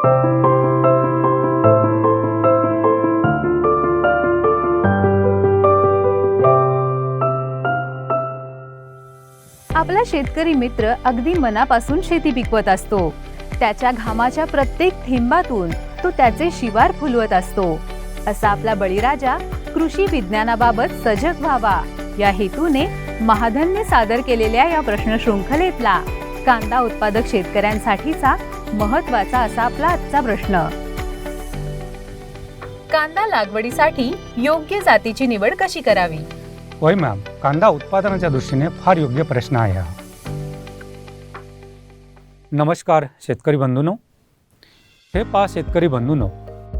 आपला शेतकरी मित्र अगदी मनापासून शेती पिकवत असतो. त्याच्या घामाच्या प्रत्येक थेंबातून तो त्याचे शिवार फुलवत असतो. असा आपला बळीराजा कृषी विज्ञानाबाबत सजग व्हावा. या हेतूने महाधनने सादर केलेल्या या प्रश्न शृंखलेतला कांदा उत्पादक शेतकऱ्यांसाठीचा महत्त्वाचा असा आपला आजचा प्रश्न. कांदा लागवडीसाठी योग्य जातीची निवड कशी करावी? होय मॅम कांदा उत्पादनाच्या दृष्टीने फार योग्य प्रश्न आहे हा. नमस्कार शेतकरी बंधूनो. हे पहा शेतकरी बंधूनो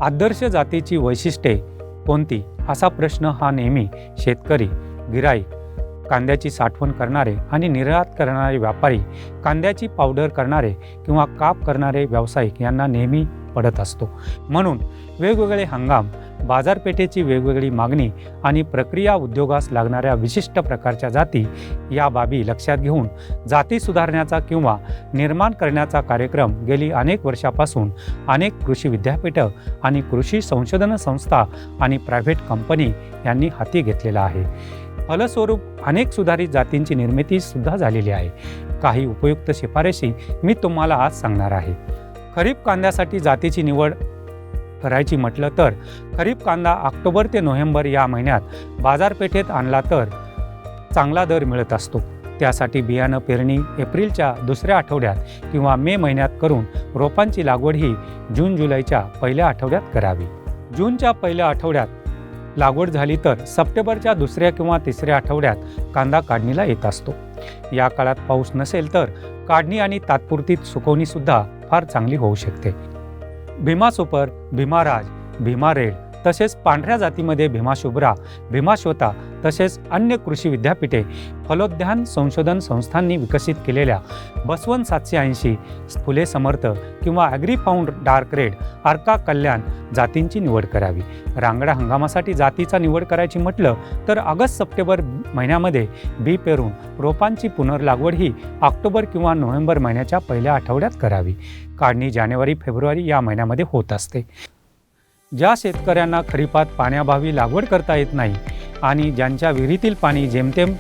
आदर्श जातीची वैशिष्ट्ये कोणती? असा प्रश्न हा नेहमी शेतकरी गिराईक कांद्याची साठवण करणारे आणि निर्यात करणारे व्यापारी कांद्याची पावडर करणारे किंवा काप करणारे व्यावसायिक यांना नेहमी पडत असतो. म्हणून वेगवेगळे हंगाम बाजारपेठेची वेगवेगळी मागणी आणि प्रक्रिया उद्योगास लागणाऱ्या विशिष्ट प्रकारच्या जाती या बाबी लक्षात घेऊन जाती सुधारण्याचा किंवा निर्माण करण्याचा कार्यक्रम गेली अनेक वर्षापासून अनेक कृषी विद्यापीठं आणि कृषी संशोधन संस्था आणि प्रायव्हेट कंपनी यांनी हाती घेतलेला आहे. फलस्वरूप अनेक सुधारित जातींची निर्मिती सुद्धा झालेली आहे. काही उपयुक्त शिफारशी मी तुम्हाला आज सांगणार आहे. खरीप कांद्यासाठी जातीची निवड करायची म्हटलं तर खरीप कांदा ऑक्टोबर ते नोव्हेंबर या महिन्यात बाजारपेठेत आणला तर चांगला दर मिळत असतो. त्यासाठी बियाणं पेरणी एप्रिलच्या दुसऱ्या आठवड्यात किंवा मे महिन्यात करून रोपांची लागवड ही जून जुलैच्या पहिल्या आठवड्यात करावी. जूनच्या पहिल्या आठवड्यात लागवड झाली तर सप्टेंबरच्या दुसऱ्या किंवा तिसऱ्या आठवड्यात कांदा काढणीला येत असतो. या काळात पाऊस नसेल तर काढणी आणि तात्पुरती सुकवणीसुद्धा फार चांगली होऊ शकते. भीमा सुपर भीमा राज भीमा रेड तसेच पांढऱ्या जातीमध्ये भीमाशुभ्रा भीमाश्वता भीमा तसेच अन्य कृषी विद्यापीठे फलोद्यान संशोधन संस्थांनी विकसित केलेल्या बसवन सातशे ऐंशी फुले समर्थ किंवा Agrifound dark red Arka Kalyan जातींची निवड करावी. रांगडा हंगामासाठी जातीचा निवड करायची म्हटलं तर ऑगस्ट सप्टेंबर महिन्यामध्ये बी पेरून रोपांची पुनर्लागवड ही ऑक्टोबर किंवा नोव्हेंबर महिन्याच्या पहिल्या आठवड्यात करावी. काढणी जानेवारी फेब्रुवारी या महिन्यामध्ये होत असते. ज्या शेतकऱ्यांना खरीपात पाण्याभावी लागवड करता येत नाही आणि ज्यांच्या विहिरीतील पाणी जेमतेम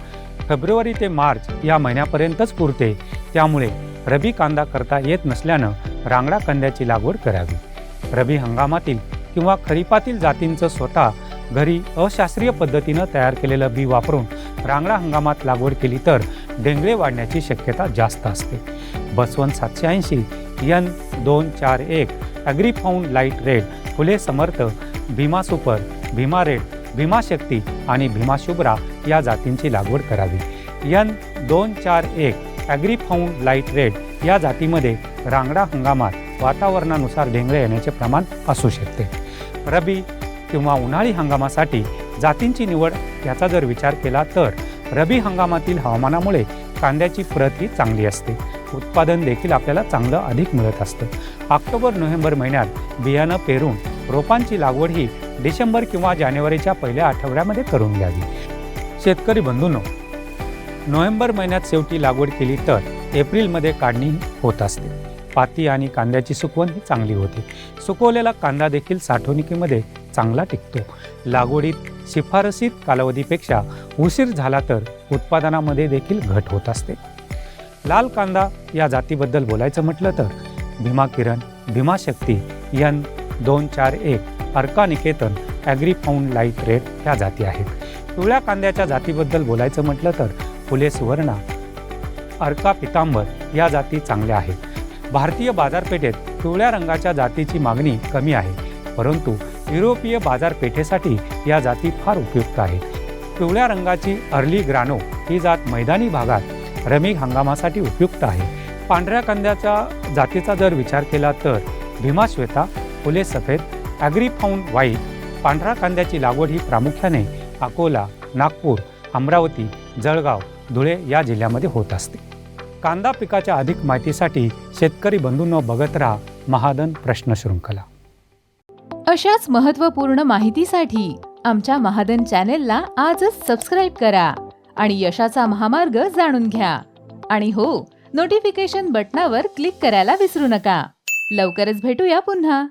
फेब्रुवारी ते मार्च या महिन्यापर्यंतच पुरते त्यामुळे रबी कांदा करता येत नसल्यानं रांगडा कांद्याची लागवड करावी. रबी हंगामातील किंवा खरीपातील जातींचं स्वतः घरी अशास्त्रीय पद्धतीनं तयार केलेलं बी वापरून रांगडा हंगामात लागवड केली तर डेंगळे वाढण्याची शक्यता जास्त असते. बसवन सातशे ऐंशी यन दोन चार एक Agrifound light red Phule Samarth Bhima super Bhima red Bhima Shakti आणि भीमा शुभ्रा या जातींची लागवड करावी. यन दोन चार एक ॲग्री लाइट रेड या जातीमध्ये रांगडा हंगामात वातावरणानुसार ढेंगळे येण्याचे प्रमाण असू शकते. रबी किंवा उन्हाळी हंगामासाठी जातींची निवड याचा जर विचार केला तर रबी हंगामातील हवामानामुळे कांद्याची प्रत ही चांगली असते. उत्पादन देखील आपल्याला चांगलं अधिक मिळत असतं. ऑक्टोबर नोव्हेंबर महिन्यात बियाणं पेरून रोपांची लागवड ही डिसेंबर किंवा जानेवारीच्या पहिल्या आठवड्यामध्ये करून घ्यावी. शेतकरी बंधूंनो नोव्हेंबर महिन्यात शेवटी लागवड केली तर एप्रिलमध्ये काढणी होत असते. पाती आणि कांद्याची सुकवण ही चांगली होते. सुकवलेला कांदा देखील साठवणुकीमध्ये चांगला टिकतो. लागवडीत शिफारसीत कालावधीपेक्षा उशीर झाला तर उत्पादनामध्ये देखील घट होत असते. लाल कांदा या जातीबद्दल बोलायचं म्हटलं तर भीमा किरण भीमा शक्ती यन दोन चार एक Arka Niketan Agrifound light red ह्या जाती आहेत. पिवळ्या कांद्याच्या जातीबद्दल बोलायचं म्हटलं तर फुले सुवर्णा अर्का पितांबर या जाती चांगल्या आहेत. भारतीय बाजारपेठेत पिवळ्या रंगाच्या जातीची मागणी कमी आहे परंतु युरोपीय बाजारपेठेसाठी या जाती फार उपयुक्त आहेत. पिवळ्या रंगाची अर्ली ग्रानो ही जात मैदानी भागात रमी हंगामासाठी उपयुक्त आहे. पांढऱ्या कांद्याच्या जातीचा जर विचार केला तर भीमा श्वेता फुले सफेद ॲग्री फाऊंड व्हाईट पांढरा कांद्याची लागवड ही प्रामुख्याने अकोला नागपूर अमरावती जळगाव धुळे या जिल्ह्यामध्ये होत असते. कांदा पिकाच्या अधिक माहितीसाठी शेतकरी बंधूंनो बघत राहा महादन प्रश्न शृंखला. अशाच महत्त्वपूर्ण माहितीसाठी आमच्या महादन चॅनेलला आजच सबस्क्राईब करा आणि यशाचा महामार्ग जाणून घ्या. आणि हो नोटिफिकेशन बटनावर क्लिक करायला विसरू नका. लवकरच भेटूया पुन्हा.